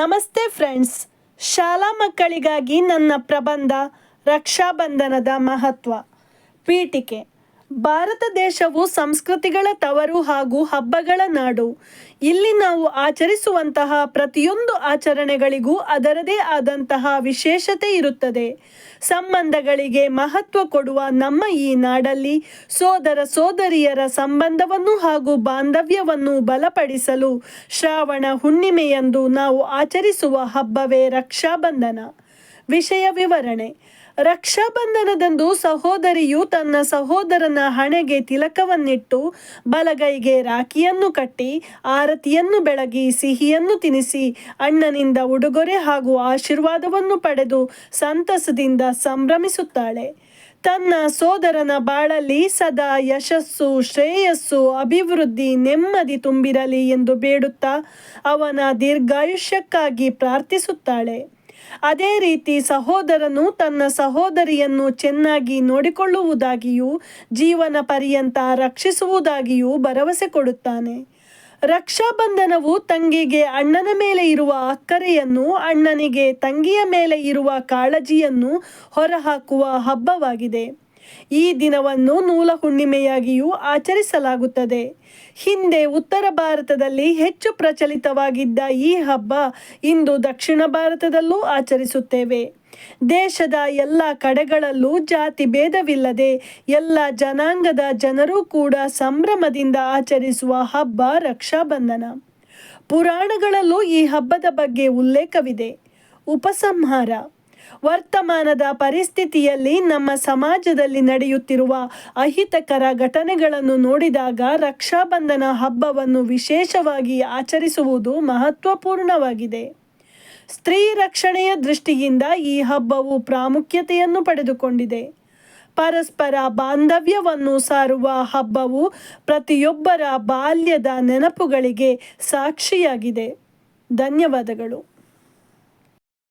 ನಮಸ್ತೆ ಫ್ರೆಂಡ್ಸ್. ಶಾಲಾ ಮಕ್ಕಳಿಗಾಗಿ ನನ್ನ ಪ್ರಬಂಧ ರಕ್ಷಾಬಂಧನದ ಮಹತ್ವ. ಪೀಠಿಕೆ. ಭಾರತ ದೇಶವು ಸಂಸ್ಕೃತಿಗಳ ತವರು ಹಾಗೂ ಹಬ್ಬಗಳ ನಾಡು. ಇಲ್ಲಿ ನಾವು ಆಚರಿಸುವಂತಹ ಪ್ರತಿಯೊಂದು ಆಚರಣೆಗಳಿಗೂ ಅದರದೇ ಆದಂತಹ ವಿಶೇಷತೆ ಇರುತ್ತದೆ. ಸಂಬಂಧಗಳಿಗೆ ಮಹತ್ವ ಕೊಡುವ ನಮ್ಮ ಈ ನಾಡಲ್ಲಿ ಸೋದರ ಸೋದರಿಯರ ಸಂಬಂಧವನ್ನು ಹಾಗೂ ಬಾಂಧವ್ಯವನ್ನು ಬಲಪಡಿಸಲು ಶ್ರಾವಣ ಹುಣ್ಣಿಮೆಯಂದು ನಾವು ಆಚರಿಸುವ ಹಬ್ಬವೇ ರಕ್ಷಾಬಂಧನ. ವಿಷಯ ವಿವರಣೆ. ರಕ್ಷಾಬಂಧನದಂದು ಸಹೋದರಿಯು ತನ್ನ ಸಹೋದರನ ಹಣೆಗೆ ತಿಲಕವನ್ನಿಟ್ಟು ಬಲಗೈಗೆ ರಾಖಿಯನ್ನು ಕಟ್ಟಿ, ಆರತಿಯನ್ನು ಬೆಳಗಿ, ಸಿಹಿಯನ್ನು ತಿನಿಸಿ, ಅಣ್ಣನಿಂದ ಉಡುಗೊರೆ ಹಾಗೂ ಆಶೀರ್ವಾದವನ್ನು ಪಡೆದು ಸಂತಸದಿಂದ ಸಂಭ್ರಮಿಸುತ್ತಾಳೆ. ತನ್ನ ಸೋದರನ ಬಾಳಲ್ಲಿ ಸದಾ ಯಶಸ್ಸು, ಶ್ರೇಯಸ್ಸು, ಅಭಿವೃದ್ಧಿ ನೆಮ್ಮದಿ ತುಂಬಿರಲಿ ಎಂದು ಬೇಡುತ್ತಾ ಅವನ ದೀರ್ಘಾಯುಷ್ಯಕ್ಕಾಗಿ ಪ್ರಾರ್ಥಿಸುತ್ತಾಳೆ. ಅದೇ ರೀತಿ ಸಹೋದರನು ತನ್ನ ಸಹೋದರಿಯನ್ನು ಚೆನ್ನಾಗಿ ನೋಡಿಕೊಳ್ಳುವುದಾಗಿಯೂ ಜೀವನ ಪರ್ಯಂತ ರಕ್ಷಿಸುವುದಾಗಿಯೂ ಭರವಸೆ ಕೊಡುತ್ತಾನೆ. ರಕ್ಷಾಬಂಧನವು ತಂಗಿಗೆ ಅಣ್ಣನ ಮೇಲೆ ಇರುವ ಅಕ್ಕರೆಯನ್ನು ಅಣ್ಣನಿಗೆ ತಂಗಿಯ ಮೇಲೆ ಇರುವ ಕಾಳಜಿಯನ್ನು ಹೊರಹಾಕುವ ಹಬ್ಬವಾಗಿದೆ. ಈ ದಿನವನ್ನು ನೂಲ ಹುಣ್ಣಿಮೆಯಾಗಿಯೂ ಆಚರಿಸಲಾಗುತ್ತದೆ. ಹಿಂದೆ ಉತ್ತರ ಭಾರತದಲ್ಲಿ ಹೆಚ್ಚು ಪ್ರಚಲಿತವಾಗಿದ್ದ ಈ ಹಬ್ಬ ಇಂದು ದಕ್ಷಿಣ ಭಾರತದಲ್ಲೂ ಆಚರಿಸುತ್ತೇವೆ. ದೇಶದ ಎಲ್ಲ ಕಡೆಗಳಲ್ಲೂ ಜಾತಿ ಭೇದವಿಲ್ಲದೆ ಎಲ್ಲ ಜನಾಂಗದ ಜನರೂ ಕೂಡ ಸಂಭ್ರಮದಿಂದ ಆಚರಿಸುವ ಹಬ್ಬ ರಕ್ಷಾಬಂಧನ. ಪುರಾಣಗಳಲ್ಲೂ ಈ ಹಬ್ಬದ ಬಗ್ಗೆ ಉಲ್ಲೇಖವಿದೆ. ಉಪಸಂಹಾರ. ವರ್ತಮಾನದ ಪರಿಸ್ಥಿತಿಯಲ್ಲಿ ನಮ್ಮ ಸಮಾಜದಲ್ಲಿ ನಡೆಯುತ್ತಿರುವ ಅಹಿತಕರ ಘಟನೆಗಳನ್ನು ನೋಡಿದಾಗ ರಕ್ಷಾಬಂಧನ ಹಬ್ಬವನ್ನು ವಿಶೇಷವಾಗಿ ಆಚರಿಸುವುದು ಮಹತ್ವಪೂರ್ಣವಾಗಿದೆ. ಸ್ತ್ರೀ ರಕ್ಷಣೆಯ ದೃಷ್ಟಿಯಿಂದ ಈ ಹಬ್ಬವು ಪ್ರಾಮುಖ್ಯತೆಯನ್ನು ಪಡೆದುಕೊಂಡಿದೆ. ಪರಸ್ಪರ ಬಾಂಧವ್ಯವನ್ನು ಸಾರುವ ಹಬ್ಬವು ಪ್ರತಿಯೊಬ್ಬರ ಬಾಲ್ಯದ ನೆನಪುಗಳಿಗೆ ಸಾಕ್ಷಿಯಾಗಿದೆ. ಧನ್ಯವಾದಗಳು.